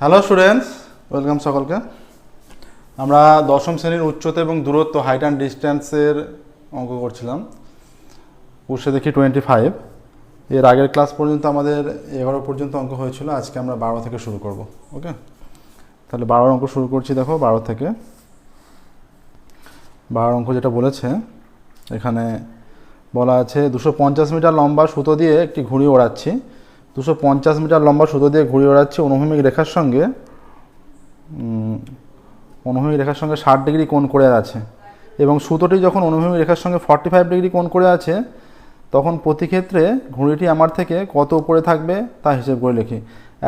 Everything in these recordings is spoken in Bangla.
হ্যালো স্টুডেন্টস ওয়েলকাম সকলকে। আমরা দশম শ্রেণির উচ্চতা এবং দূরত্ব হাইট অ্যান্ড ডিস্ট্যান্সের অঙ্ক করছিলাম। কোর্সে দেখি টোয়েন্টি ফাইভ এর আগের ক্লাস পর্যন্ত আমাদের এগারো পর্যন্ত অঙ্ক হয়েছিল। আজকে আমরা বারো থেকে শুরু করব ওকে তাহলে বারোর অঙ্ক শুরু করছি, দেখো, বারো থেকে। বারোর অঙ্ক যেটা বলেছে, এখানে বলা আছে, দুশো মিটার লম্বা সুতো দিয়ে একটি ঘুড়ি ওড়াচ্ছি। দুশো পঞ্চাশ মিটার লম্বা সুতো দিয়ে ঘুরে ওড়াচ্ছি অনুভূমিক রেখার সঙ্গে। অনুভূমিক রেখার সঙ্গে ষাট ডিগ্রি কোণ করে আছে। এবং সুতোটি যখন অনুভূমিক রেখার সঙ্গে ফর্টি ফাইভ ডিগ্রি কোণ করে আছে, তখন প্রতি ক্ষেত্রে ঘুড়িটি আমার থেকে কত উপরে থাকবে তা হিসেব করে লিখি।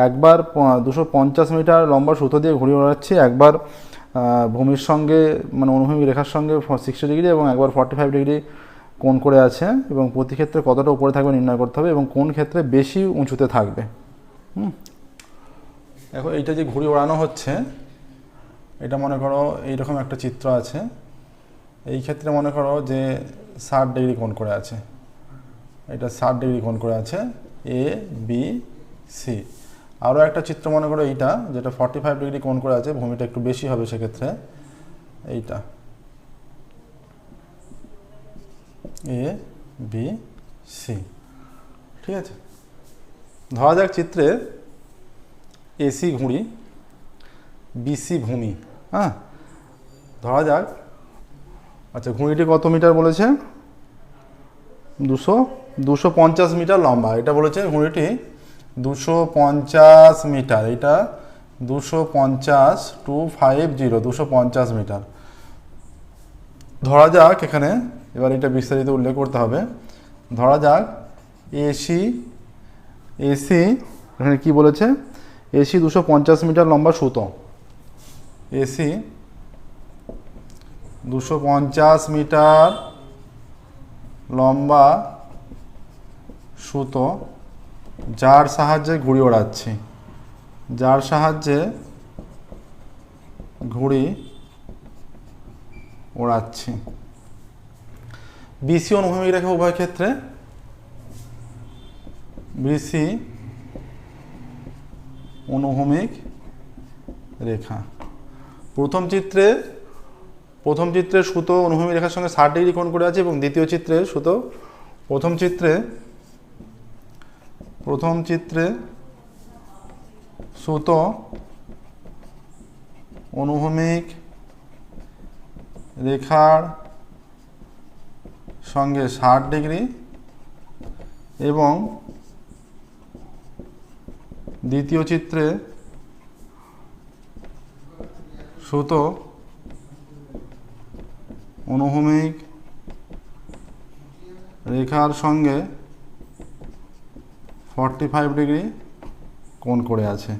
একবার দুশো পঞ্চাশ মিটার লম্বা সুতো দিয়ে ঘুরে ওড়াচ্ছি একবার ভূমির সঙ্গে মানে অনুভূমিক রেখার সঙ্গে সিক্সটি ডিগ্রি এবং একবার ফর্টি ফাইভ ডিগ্রি কোণ করে আছে এবং প্রতি ক্ষেত্রে কতটা উপরে থাকবে নির্ণয় করতে হবে এবং কোন ক্ষেত্রে বেশি উঁচুতে থাকবে। হুম? দেখো, এইটা যে ঘুড়ি ওড়ানো হচ্ছে, এটা মনে করো এইরকম একটা চিত্র আছে। এই ক্ষেত্রে মনে করো যে ষাট ডিগ্রি কোণ করে আছে। এটা ষাট ডিগ্রি কোণ করে আছে এ বি সি আরও একটা চিত্র মনে করো এইটা, যেটা ফর্টি ফাইভ ডিগ্রি কোণ করে আছে, ভূমিটা একটু বেশি হবে সেক্ষেত্রে, এইটা। A, B, C. ঠিক আছে? ধরা যাক চিত্রে এসি ঘুড়ি বিসি ভূমি। হ্যাঁ? ধরা যাক। আচ্ছা ঘুড়িটি কত মিটার বলেছে? দুশো? দুশো পঞ্চাশ মিটার লম্বা। এটা বলেছে ঘুড়িটি দুশো পঞ্চাশ মিটার। এটা দুশো পঞ্চাশ টু ফাইভ জিরো, দুশো পঞ্চাশ মিটার। ধরা যাক এখানে এবার এটা বিস্তারিত উল্লেখ করতে হবে। ধরা যাক এসি এসি এখানে কি বলেছে? এসি দুশো পঞ্চাশ মিটার লম্বা সুতো। এসি দুশো পঞ্চাশ মিটার লম্বা সুতো, যার সাহায্যে ঘুড়ি ওড়াচ্ছি। যার সাহায্যে ঘুড়ি ওড়াচ্ছি। বিসি অনুভূমিক রেখা উভয় ক্ষেত্রে? বিসি অনুভূমিক রেখা। প্রথম চিত্রে প্রথম চিত্রে সুতো অনুভূমিক রেখার সঙ্গে ষাট ডিগ্রি কোণ করে আছে এবং দ্বিতীয় চিত্রে সুতো। প্রথম চিত্রে প্রথম চিত্রে সুতো অনুভূমিক রেখার সঙ্গে ষাট ডিগ্রি এবং দ্বিতীয় চিত্রে সুতো অনুভূমিক রেখার সঙ্গে ফর্টি ফাইভ ডিগ্রি কোণ করে আছে।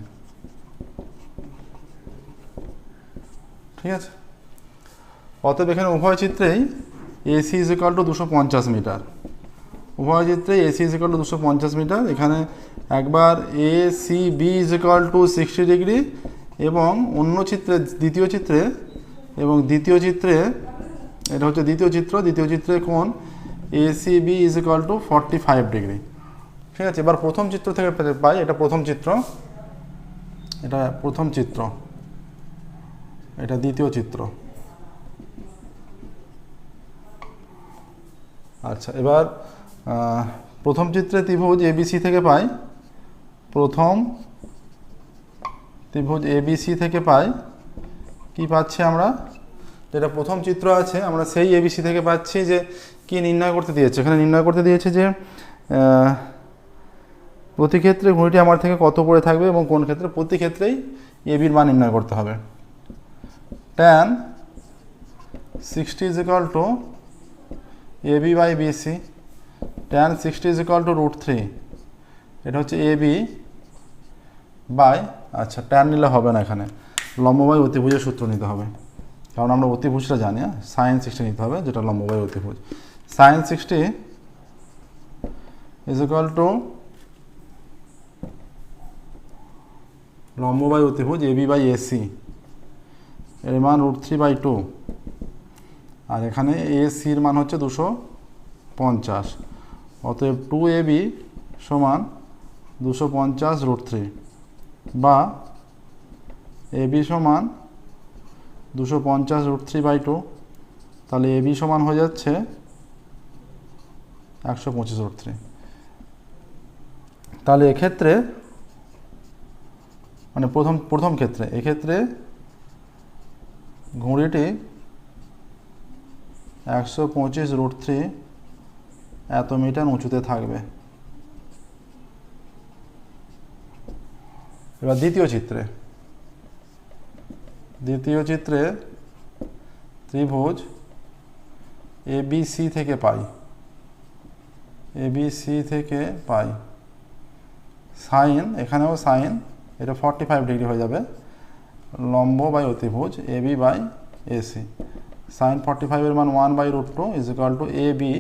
ঠিক আছে? অতএব এখানে উভয় চিত্রেই এসি ইজ ইকাল টু দুশো পঞ্চাশ মিটার উভয় চিত্রে এসি ইজ ইকাল টু দুশো পঞ্চাশ মিটার এখানে একবার A C B is equal to sixty degree এবং অন্য চিত্রে, দ্বিতীয় চিত্রে এবং দ্বিতীয় চিত্রে, এটা হচ্ছে দ্বিতীয় চিত্র, দ্বিতীয় চিত্রে কোন A C B is equal to forty five degree ঠিক আছে, এবার প্রথম চিত্র থেকে পাই, এটা প্রথম চিত্র। এটা প্রথম চিত্র। এটা দ্বিতীয় চিত্র। আচ্ছা এবার প্রথম চিত্রে ত্রিভুজ এবিসি থেকে পাই। প্রথম ত্রিভুজ এবিসি থেকে পাই। কি পাচ্ছি আমরা? যেটা প্রথম চিত্র আছে, আমরা সেই এবিসি থেকে পাচ্ছি যে, কি নির্ণয় করতে দিয়েছে। এখানে নির্ণয় করতে দিয়েছে যে প্রতি ক্ষেত্রে ঘড়িটি আমার থেকে কত পড়ে থাকবে এবং কোন ক্ষেত্রে? প্রতি ক্ষেত্রেই এবির মান নির্ণয় করতে হবে। Tan sixty is equal to AB by BC tan sixty is equal to root three এটা হচ্ছে এবি বাই আচ্ছা ট্যান নিলে হবে না এখানে। লম্ববাই অতিভুজের সূত্র নিতে হবে। কারণ আমরা অতিভুজটা জানি হ্যাঁ? সাইন সিক্সটি নিতে হবে, যেটা লম্ববাই অতিভুজ। Sine sixty is equal to লম্ববাই অতিভুজ এবি বাই এসি এর মান রুট থ্রি বাই টু আর এখানে এ সির মান হচ্ছে দুশো পঞ্চাশ। অতএব টু এ বি সমান দুশো পঞ্চাশ রুট থ্রি বা এ বি সমান দুশো পঞ্চাশ রুট থ্রি বাই টু তাহলে এ বি সমান হয়ে যাচ্ছে একশো পঁচিশ রুট থ্রি তাহলে এক্ষেত্রে মানে প্রথম প্রথম ক্ষেত্রে, এক্ষেত্রে ঘুড়িটি একশো পঁচিশ রুট থ্রি এত মিটার উঁচুতে থাকবে। এবার দ্বিতীয় চিত্রে। দ্বিতীয় চিত্রে ত্রিভুজ এ সি থেকে পাই। এ বি সি থেকে পাই। সাইন, এখানেও সাইন, এটা ফর্টি ফাইভ ডিগ্রি হয়ে যাবে। লম্ব বাই অতিভুজ, A by AC sine forty ফাইভের মান one by root two is equal to A B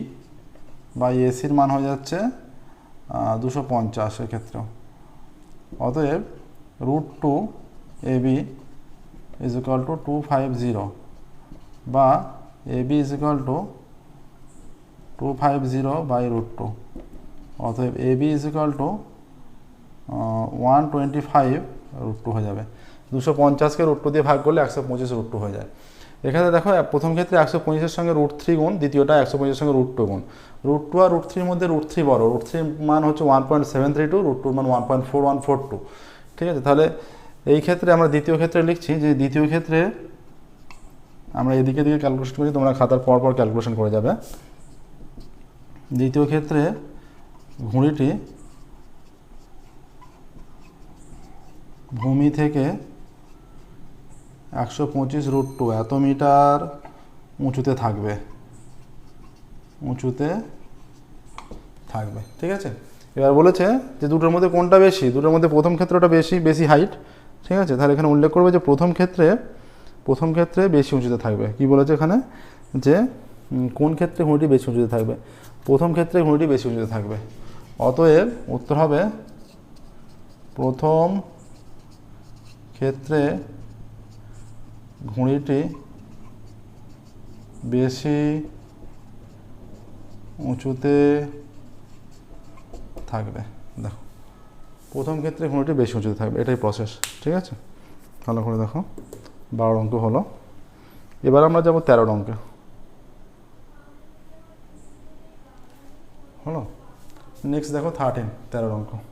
by এসির মান হয়ে যাচ্ছে দুশো পঞ্চাশ এক্ষেত্রেও অতএব root two A B is equal to two five zero বা A B is equal to two five zero by root two অতএব A B is equal to one twenty five root two হয়ে যাবে। দুশো পঞ্চাশকে রুট টু দিয়ে ভাগ করলে একশো পঁচিশ রুট টু হয়ে যায়। এখানে দেখো, প্রথম ক্ষেত্রে একশো পঁচিশের সঙ্গে রুট থ্রি গুণ, দ্বিতীয়টা একশো পঁচিশের সঙ্গে রুট টু গুণ। রুট টু আর রুট থ্রির মধ্যে রুট থ্রি বড়। রুট থ্রির মান হচ্ছে one point seven three two root টুর মান one point four one four two ঠিক আছে? তাহলে এই ক্ষেত্রে আমরা দ্বিতীয় ক্ষেত্রে লিখছি যে দ্বিতীয় ক্ষেত্রে আমরা এদিকে দিকে ক্যালকুলেশন করি তোমরা খাতার পর পর ক্যালকুলেশন করে যাবে। দ্বিতীয় ক্ষেত্রে ঘুড়িটি ভূমি থেকে একশো পঁচিশ রুট টু এত মিটার উঁচুতে থাকবে। উঁচুতে থাকবে, ঠিক আছে? এবার বলেছে যে দুটোর মধ্যে কোনটা বেশি? দুটোর মধ্যে প্রথম ক্ষেত্রটা বেশি বেশি হাইট ঠিক আছে? তাহলে এখানে উল্লেখ করবে যে প্রথম ক্ষেত্রে প্রথম ক্ষেত্রে বেশি উঁচুতে থাকবে। কি বলেছে এখানে? যে কোন ক্ষেত্রে ঘুঁটি বেশি উঁচুতে থাকবে? প্রথম ক্ষেত্রে ঘুঁটি বেশি উঁচুতে থাকবে। অতএব উত্তর হবে, প্রথম ক্ষেত্রে ঘুড়িটি বেশি উঁচুতে থাকবে। দেখো, প্রথম ক্ষেত্রে ঘুড়িটি বেশি উঁচুতে থাকবে, এটাই প্রসেস ঠিক আছে? ভালো করে দেখো, বারো অঙ্ক হলো। এবার আমরা যাব তেরো অঙ্কে। হলো? নেক্সট দেখো থার্টিন তেরো অঙ্ক।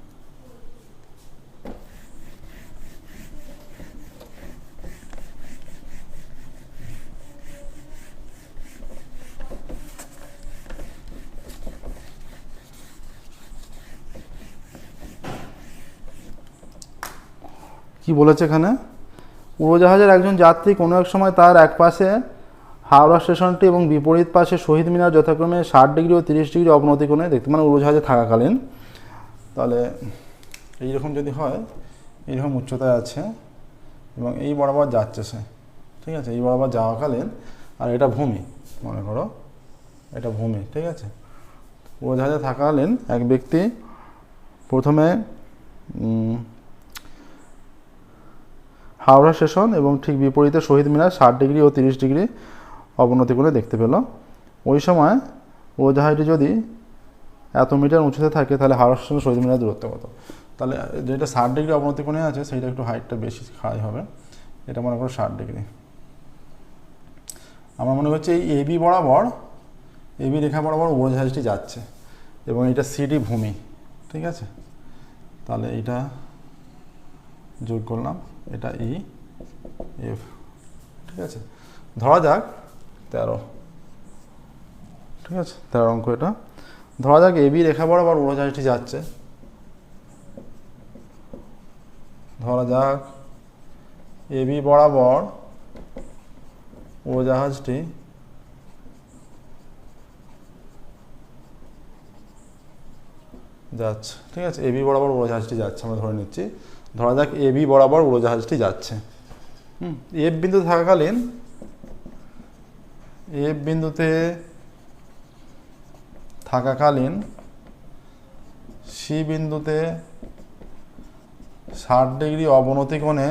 কি বলেছে এখানে? উড়োজাহাজের একজন যাত্রী কোনো এক সময় তার এক পাশে হাওড়া স্টেশনটি এবং বিপরীত পাশে শহীদ মিনার যথাক্রমে ষাট ডিগ্রি ও তিরিশ ডিগ্রি অবনতি কোণে দেখতে মানে উড়োজাহাজে থাকাকালীন। তাহলে এইরকম যদি হয়, এইরকম উচ্চতায় আছে এবং এই বরাবর যাচ্ছে সে, ঠিক আছে? এই বরাবর যাওয়াকালীন, আর এটা ভূমি, মনে করো, এটা ভূমি, ঠিক আছে? উড়োজাহাজে থাকাকালীন এক ব্যক্তি প্রথমে হাওড়া স্টেশন এবং ঠিক বিপরীতে শহীদ মিনার ষাট ডিগ্রি ও তিরিশ ডিগ্রি অবনতি করে দেখতে পেল। ওই সময় ও জাহাজটি যদি এত মিটার উঁচুতে থাকে, তাহলে হাওড়া স্টেশন শহীদ মিনার দূরত্ব কত? তাহলে যেটা ষাট ডিগ্রি অবনতি কোণে আছে, সেইটা একটু হাইটটা বেশি হাই হবে। এটা মনে করো ষাট ডিগ্রি। আমার মনে হচ্ছে এই এবি বরাবর এবি রেখা বরাবর উড়োজাহাজটি যাচ্ছে এবং এটা সিডি ভূমি, ঠিক আছে? তাহলে এইটা যোগ করলাম। এটা ই, এফ, ঠিক আছে? ধরা যাক, তেরো। ঠিক আছে? তেরো অঙ্ক এটা। ধরা যাক এবি রেখা বরাবর উড়োজাহাজটি যাচ্ছে। ধরা যাক এবি বরাবর উড়োজাহাজটি যাচ্ছে। ঠিক আছে? এবি বরাবর উড়োজাহাজটি যাচ্ছে, আমরা ধরে নিচ্ছি। ধরা যাক এ বি বরাবর উড়োজাহাজটি যাচ্ছে। হুম এফ বিন্দু থাকাকালীন এফ বিন্দুতে থাকাকালীন সি বিন্দুতে ষাট ডিগ্রি অবনতি কোণে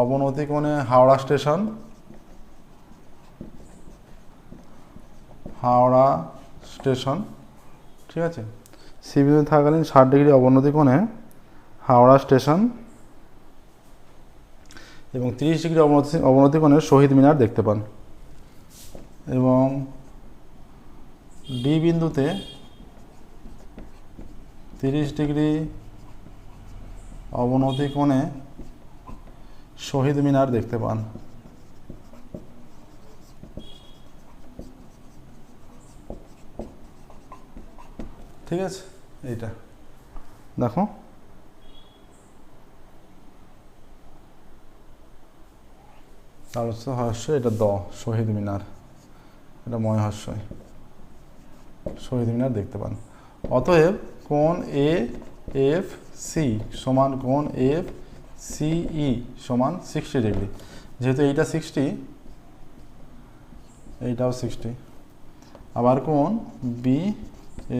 অবনতি কোণে হাওড়া স্টেশন হাওড়া স্টেশন, ঠিক আছে? সি বিন্দুতে থাকাকালীন ষাট ডিগ্রি অবনতি কোণে হাওড়া স্টেশন এবং তিরিশ ডিগ্রি অবনতি অবনতি কোণে শহীদ মিনার দেখতে পান। এবং ডি বিন্দুতে তিরিশ ডিগ্রি অবনতি কোণে শহীদ মিনার দেখতে পান। ঠিক আছে, এইটা। দেখো। তার হচ্ছে হর্ষ এটা দ, শহীদ মিনার। এটা ময় শহীদ মিনার দেখতে পান। অতএব কোণ এ, এফ, সি সমান কোণ এফ সিই সমান সিক্সটি ডিগ্রি যেহেতু এইটা সিক্সটি এইটাও সিক্সটি আবার কোণ বি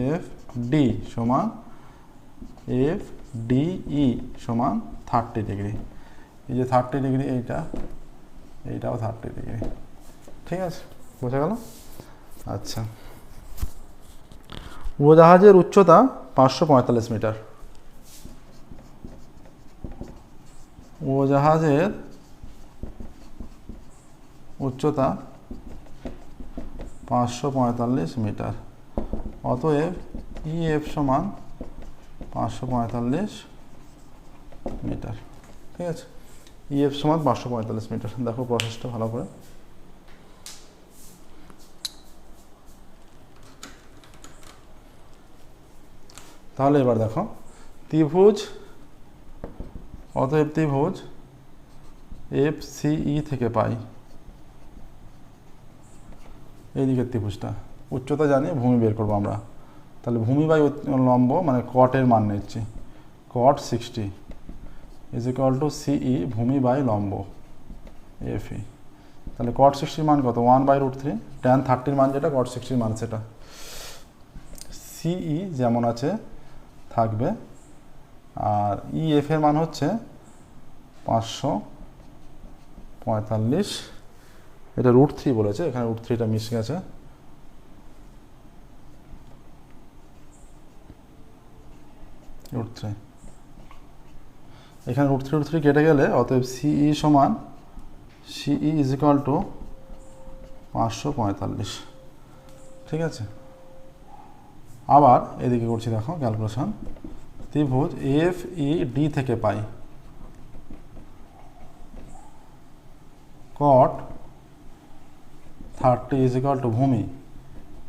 এফ ডি সমান এফ ডিই সমান থার্টি ডিগ্রি এই যে থার্টি ডিগ্রি এইটা এইটাও থার্টি ডিগ্রি ঠিক আছে? বোঝা গেল? আচ্ছা। উড়োজাহাজের উচ্চতা পাঁচশো পঁয়তাল্লিশ মিটার। উড়োজাহাজের উচ্চতা পাঁচশো পঁয়তাল্লিশ মিটার। অতএব ইএফ সমান পাঁচশো পঁয়তাল্লিশ মিটার। ঠিক আছে? ইএফ সমান পাঁচশো পঁয়তাল্লিশ মিটার দেখো প্রসেসটা ভালো করে। তাহলে এবার দেখো, ত্রিভুজ, অতএব ত্রিভুজ এফ সিই থেকে পাই। এইদিকের ত্রিভুজটা। উচ্চতা জানি, ভূমি বের করব আমরা। তাহলে ভূমি বাই লম্ব মানে কটের মান নিচ্ছি। Cot sixty is equal to CE ভূমি বাই লম্ব এফই তাহলে কট সিক্সটির মান কত? One by root three tan থার্টির মান যেটা কট সিক্সটির মান সেটা। সিই যেমন আছে, থাকবে। আর ইএফ এর মান হচ্ছে পাঁচশো পঁয়তাল্লিশ। এটা রুট থ্রি বলেছে, এখানে রুট থ্রিটা মিস গেছে। রুট থ্রি এখানে রুট থ্রি রুট থ্রি কেটে গেলে, অতএব সিই সমান সিই ইজ ইকাল টু পাঁচশো পঁয়তাল্লিশ। ঠিক আছে? আবার এদিকে করছি দেখো ক্যালকুলেশন ত্রিভুজ এফ ই ডি থেকে পাই। Cot thirty is equal to ভূমি।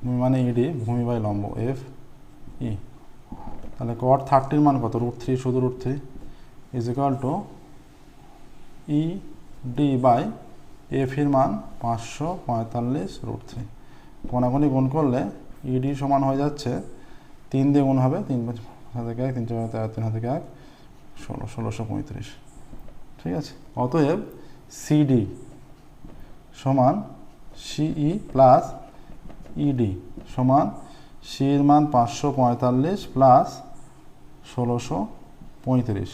ভূমি মানে ইডি ভূমি বাই লম্ব এফ ই তাহলে কট থার্টির মান কত? রুট থ্রি শুধু root three is equal to E D by F এর মান পাঁচশো পঁয়তাল্লিশ রুট থ্রি কোনাগুনি গুণ করলে ইডি সমান হয়ে যাচ্ছে তিন দিয়ে গুণ হবে তিন হাতে এক, তিন চার তেরো তিন হাতে এক, ষোলো, ষোলোশো পঁয়ত্রিশ। ঠিক আছে? অতএব সিডি সমান সিই প্লাস ইডি সমান সির মান পাঁচশো পঁয়তাল্লিশ প্লাস ষোলোশো পঁয়ত্রিশ।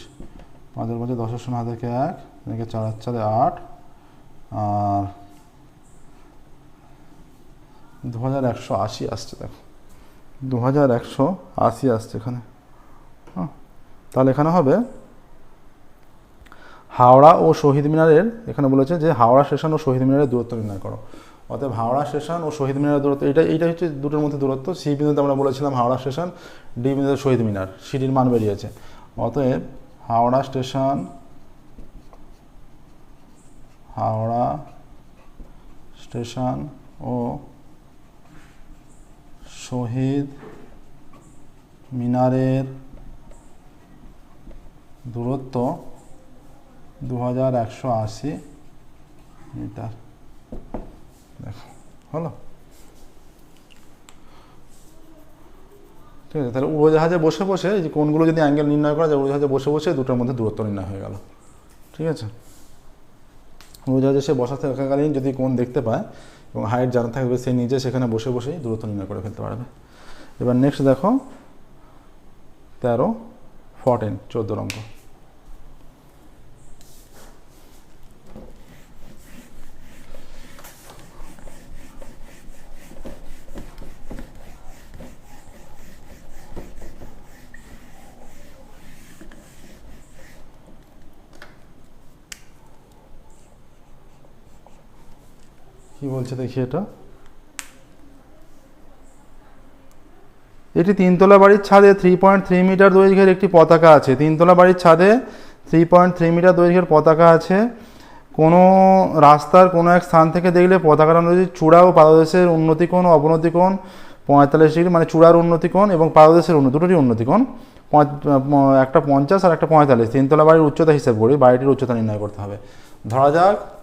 পাঁচের পাঁচে দশের শূন্য হাতে এক এদিকে চার হাত চারে আট, আর দু হাজার একশো আশি আসছে, দেখো। দু হাজার একশো আশি আসছে এখানে। হ্যাঁ তাহলে এখানে হবে হাওড়া ও শহীদ মিনারের, এখানে বলেছে যে হাওড়া স্টেশন ও শহীদ মিনারের দূরত্ব নির্ণয় করো। অতএব হাওড়া স্টেশন ও শহীদ মিনারের দূরত্ব, এটা, এইটা হচ্ছে দুটোর মধ্যে দূরত্ব। সি বিন্দুতে আমরা বলেছিলাম হাওড়া স্টেশন, ডি বিন্দুতে শহীদ মিনার সিটির মান বেরিয়েছে। অতএব হাওড়া স্টেশন হাওড়া স্টেশন ও শহীদ মিনারের দূরত্ব দু হাজার একশো আশি মিটার। দেখো, হলো? ঠিক আছে? তাহলে উড়োজাহাজে বসে বসে যে কোনগুলো যদি অ্যাঙ্গেল নির্ণয় করা যায়, উড়োজাহাজে বসে বসে দুটোর মধ্যে দূরত্ব নির্ণয় হয়ে গেল। ঠিক আছে? উড়োজাহাজে সে বসা থাকাকালীন যদি কোন দেখতে পায় এবং হাইট জানা থাকবে সে নিজে সেখানে বসে বসেই দূরত্ব নির্ণয় করে ফেলতে পারবে। এবার নেক্সট দেখো, তেরো ফর্টিন চোদ্দ অঙ্ক বলছে দেখি এটা। এটি তিনতলা বাড়ির ছাদে থ্রি পয়েন্ট থ্রি মিটার দৈর্ঘ্যের একটি পতাকা আছে। তিনতলা বাড়ির ছাদে থ্রি পয়েন্ট থ্রি মিটার দৈর্ঘ্যের পতাকা আছে। কোনো রাস্তার কোনো এক স্থান থেকে দেখলে পতাকার অনুযায়ী চূড়া ও পাদদেশের উন্নতি কোণ ও অবনতি কোণ, পঁয়তাল্লিশ ডিগ্রি মানে চূড়ার উন্নতি কোণ এবং পাদদেশের উন্নতি, দুটোরই উন্নতি কোণ, পঁয়- প- একটা পঞ্চাশ আর একটা পঁয়তাল্লিশ। তিনতলা বাড়ির উচ্চতা হিসাব করি, বাড়িটির উচ্চতা নির্ণয় করতে হবে। ধরা যাক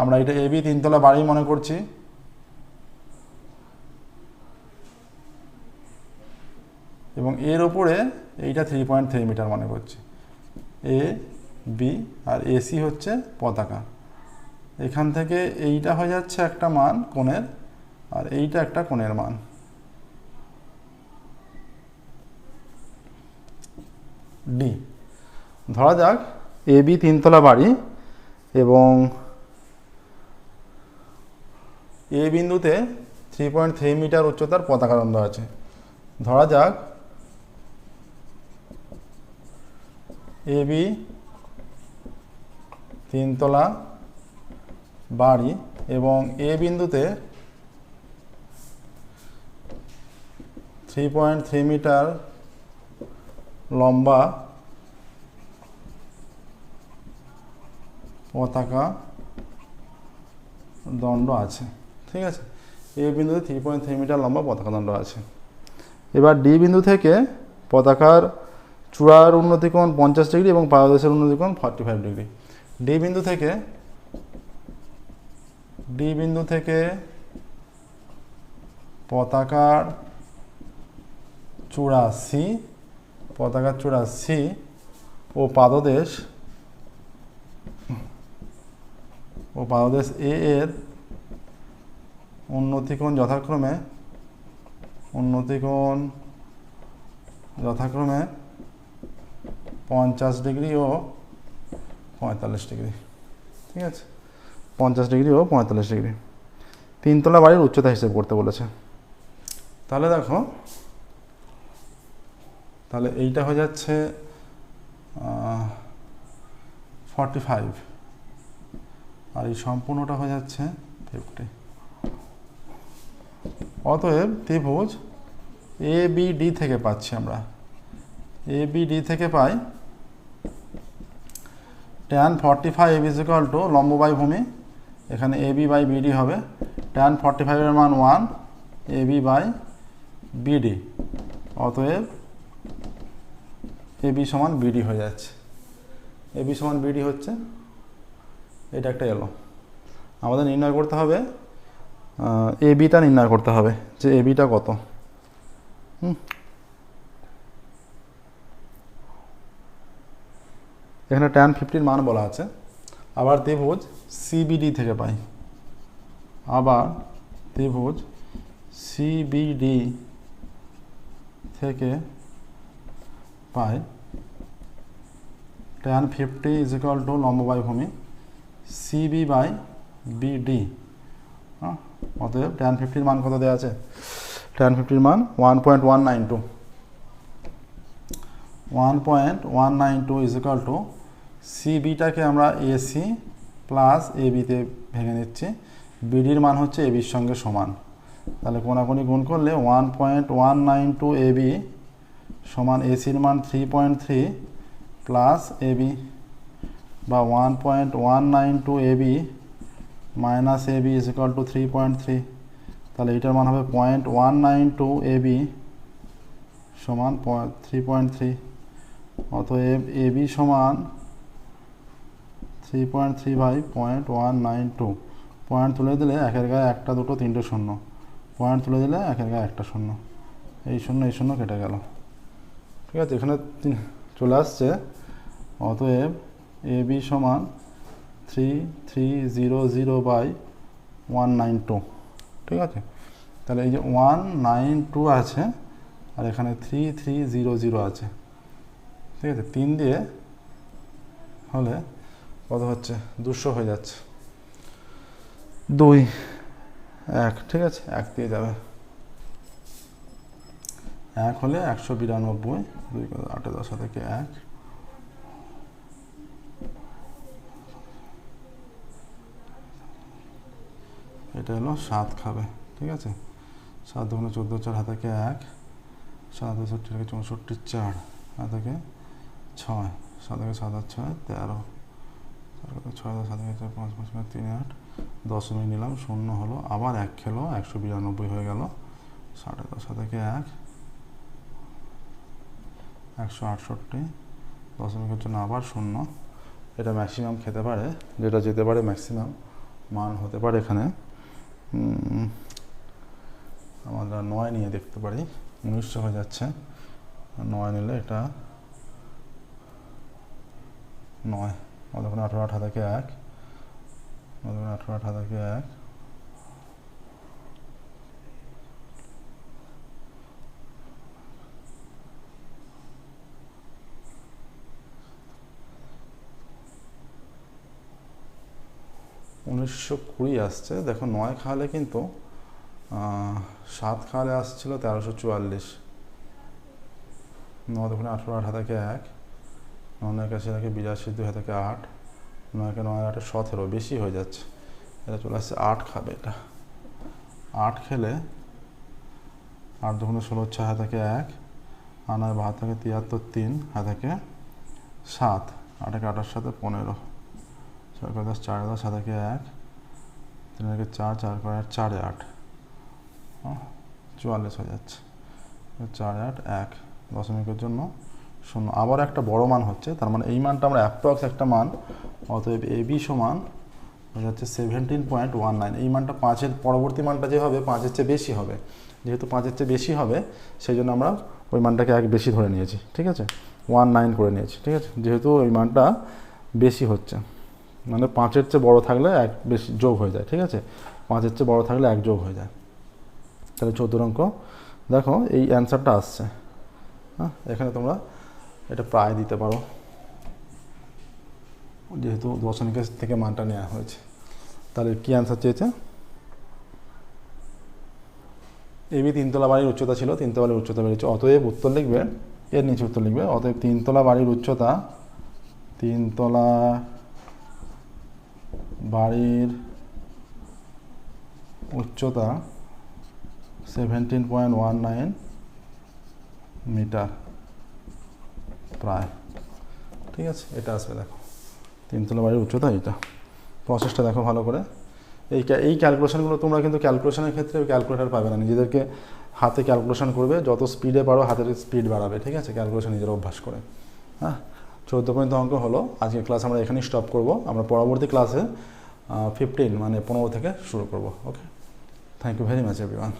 আমরা এটা এবি তিনতলা বাড়ি মনে করছি। এবং এর ওপরে এইটা থ্রি পয়েন্ট থ্রি মিটার মনে করছি। এ, বি আর এসি হচ্ছে পতাকা। এখান থেকে এইটা হয়ে যাচ্ছে একটা মান কোণের, আর এইটা একটা কোণের মান। ডি। ধরা যাক, এ, বি তিনতলা বাড়ি এবং এ বিন্দুতে থ্রি পয়েন্ট থ্রি মিটার উচ্চতার পতাকা দ্বন্দ্ব আছে। ধরা যাক। এ বি তিনতলা বাড়ি এবং এ বিন্দুতে থ্রি পয়েন্ট থ্রি মিটার লম্বা পতাকা দণ্ড আছে। ঠিক আছে? এ বিন্দুতে থ্রি পয়েন্ট থ্রি মিটার লম্বা পতাকা দণ্ড আছে। এবার ডি বিন্দু থেকে পতাকার চূড়ার উন্নতিকোণ পঞ্চাশ ডিগ্রি এবং পাদদেশের উন্নতিকোণ ফর্টি ফাইভ ডিগ্রি। ডি বিন্দু থেকে, ডি বিন্দু থেকে পতাকার চূড়া সি পতাকার চূড়া সি ও পাদদেশ ও পাদদেশ এ এর উন্নতিকোণ যথাক্রমে উন্নতিকোণ যথাক্রমে পঞ্চাশ ডিগ্রি ও পঁয়তাল্লিশ ডিগ্রি। ঠিক আছে? পঞ্চাশ ডিগ্রি ও পঁয়তাল্লিশ ডিগ্রি। তিনতলা বাড়ির উচ্চতা হিসেব করতে বলেছে। তাহলে দেখো, তাহলে এইটা হয়ে যাচ্ছে ফর্টি ফাইভ আর এই সম্পূর্ণটা হয়ে যাচ্ছে ফিফটি অতএব ত্রিভুজ এ বি ডি থেকে পাচ্ছি আমরা। এ বি ডি থেকে পাই tan forty five is equal to লম্ব ভূমি এখানে এ বি বাই বিডি হবে। ট্যান ফর্টি ফাইভের মান one A B by BD অতএব এ বি সমান বিডি হয়ে যাচ্ছে। এ বি সমান বিডি হচ্ছে। এটা একটা এলো। আমাদের নির্ণয় করতে হবে এ বিটা নির্ণয় করতে হবে যে এ বিটা কত? এখানে ট্যান ফিফটির মান বলা আছে। আবার ত্রিভুজ সিবিডি থেকে পাই। আবার ত্রিভুজ সিবিডি থেকে পাই। Tan fifty is equal to লম্ব বাই ভূমি সিবি বাই বিডি হ্যাঁ? অতএব ট্যান ফিফটির মান কত দেওয়া আছে? ট্যান ফিফটির মান one point one nine two one point one nine two is equal to সিবিটাকে আমরা এসি প্লাস এবিতে ভেঙে নিচ্ছি। বিডির মান হচ্ছে এবির সঙ্গে সমান। তাহলে কোনাকুনি গুণ করলে one point one nine two AB সমান এসির মান three point three plus AB বা one point one nine two AB minus AB is equal to three point three তাহলে এইটার মান হবে point one nine two AB সমান থ্রি পয়েন্ট থ্রি অতএব এবি সমান three point three by point one nine two point তুলে দিলে একের গায়ে একটা, দুটো, তিনটে, শূন্য। পয়েন্ট তুলে দিলে একের গায়ে একটা, শূন্য। এই শূন্য এই শূন্য কেটে গেল। ঠিক আছে, এখানে চলে আসছে। অতএব এ বি সমান three three zero zero by one nine two ঠিক আছে? তাহলে এই যে ওয়ান নাইন টু আছে, আর এখানে থ্রি থ্রি জিরো জিরো আছে। ঠিক আছে? তিন দিয়ে হলে কত হচ্ছে? দুশো হয়ে যাচ্ছে। দুই, এক, ঠিক আছে? এক দিয়ে যাবে। এক হলে একশো বিরানব্বই, দুই আটে দশা থেকে এক। এটা হলো সাত খাবে, ঠিক আছে? সাত দুগুণে চোদ্দ, চার হাতাকে এক সাত চৌষট্টি থেকে চৌষট্টি, চার হাতাকে ছয়, সাত থেকে সাত আট ছয়, তেরো ছয়, দশ হাতে চার, পাঁচ পাঁচ তিন, আট দশমিক নিলাম, শূন্য হলো, আবার এক খেলো, একশো বিরানব্বই হয়ে গেল ষাট দশ হাতাকে এক একশো আটষট্টি দশমিকের জন্য আবার শূন্য, এটা ম্যাক্সিমাম খেতে পারে, যেটা যেতে পারে ম্যাক্সিমাম মান হতে পারে এখানে। আমরা নয় নিয়ে দেখতে পারি। উনিশশো হয়ে যাচ্ছে। নয় নিলে এটা নয়। ওখানে আঠারো আঠা থেকে এক ওখানে আঠারো আঠা থেকে এক। উনিশশো কুড়ি আসছে। দেখো নয় খাওয়ালে কিন্তু সাত খাওয়ালে আসছিল তেরোশো চুয়াল্লিশ। নয় দোকানে আঠেরো, আট হাতাকে এক নয় একাশি থেকে বিরাশি, দুই হাতাকে আট। নয়কে নয়, আটে সতেরো, বেশি হয়ে যাচ্ছে। এটা চলে আসছে আট খাবে এটা। আট খেলে আট দোকানে ষোলো ছয় হাতাকে এক আর নয় থেকে তিয়াত্তর, তিন হাতাকে সাত। আটাকে আটার সাথে পনেরো। ছয় করে দশ, চার দশ হাতাকে এক তিন একে চার চার করে আট, চারে আট। চুয়াল্লিশ হয়ে যাচ্ছে। চার আট, এক, দশমিকের জন্য শূন্য। আবার একটা বড় মান হচ্ছে, তার মানে এই মানটা আমরা অ্যাপ্রক্স একটা মান, অতএব এ বি সমান হয়ে যাচ্ছে সেভেন্টিন পয়েন্ট ওয়ান নাইন এই মানটা পাঁচের পরবর্তী মানটা যে হবে, পাঁচের চেয়ে বেশি হবে। যেহেতু পাঁচের চেয়ে বেশি হবে, সেই জন্য আমরা ওই মানটাকে এক বেশি ধরে নিয়েছি, ঠিক আছে? ওয়ান নাইন করে নিয়েছি, ঠিক আছে? যেহেতু ওই মানটা বেশি হচ্ছে। মানে পাঁচের চেয়ে বড় থাকলে এক বেশি যোগ হয়ে যায়, ঠিক আছে? পাঁচের চেয়ে বড় থাকলে এক যোগ হয়ে যায়। তাহলে চোদ্দ অঙ্ক, দেখো এই অ্যান্সারটা আসছে। হ্যাঁ এখানে তোমরা এটা প্রায় দিতে পারো। যেহেতু দশমিকের থেকে মানটা নেওয়া হয়েছে। তাহলে কী অ্যান্সার চেয়েছে? এবি তিনতলা বাড়ির উচ্চতা ছিল তিনতলা বাড়ির উচ্চতা বেড়েছে। অতএব উত্তর লিখবে, এর নিচে উত্তর লিখবে, অতএব তিনতলা বাড়ির উচ্চতা তিনতলা বাড়ির উচ্চতা seventeen point one nine metre প্রায়। ঠিক আছে? এটা আসবে দেখো। তিনতলা বাড়ির উচ্চতা এটা প্রসেসটা দেখো ভালো করে। এই এই ক্যালকুলেশনগুলো তোমরা কিন্তু ক্যালকুলেশনের ক্ষেত্রে ক্যালকুলেটার পাবে না। নিজেদেরকে হাতে ক্যালকুলেশন করবে। যত স্পিডে পারো, হাতের স্পিড বাড়াবে। ঠিক আছে? ক্যালকুলেশন নিজের অভ্যাস করে। হ্যাঁ? চৌদ্দ পর্যন্ত অঙ্ক হলো। আজকের ক্লাস আমরা এখানেই স্টপ করব। আমরা পরবর্তী ক্লাসে ফিফটিন মানে পনেরো থেকে শুরু করব okay thank you very much everyone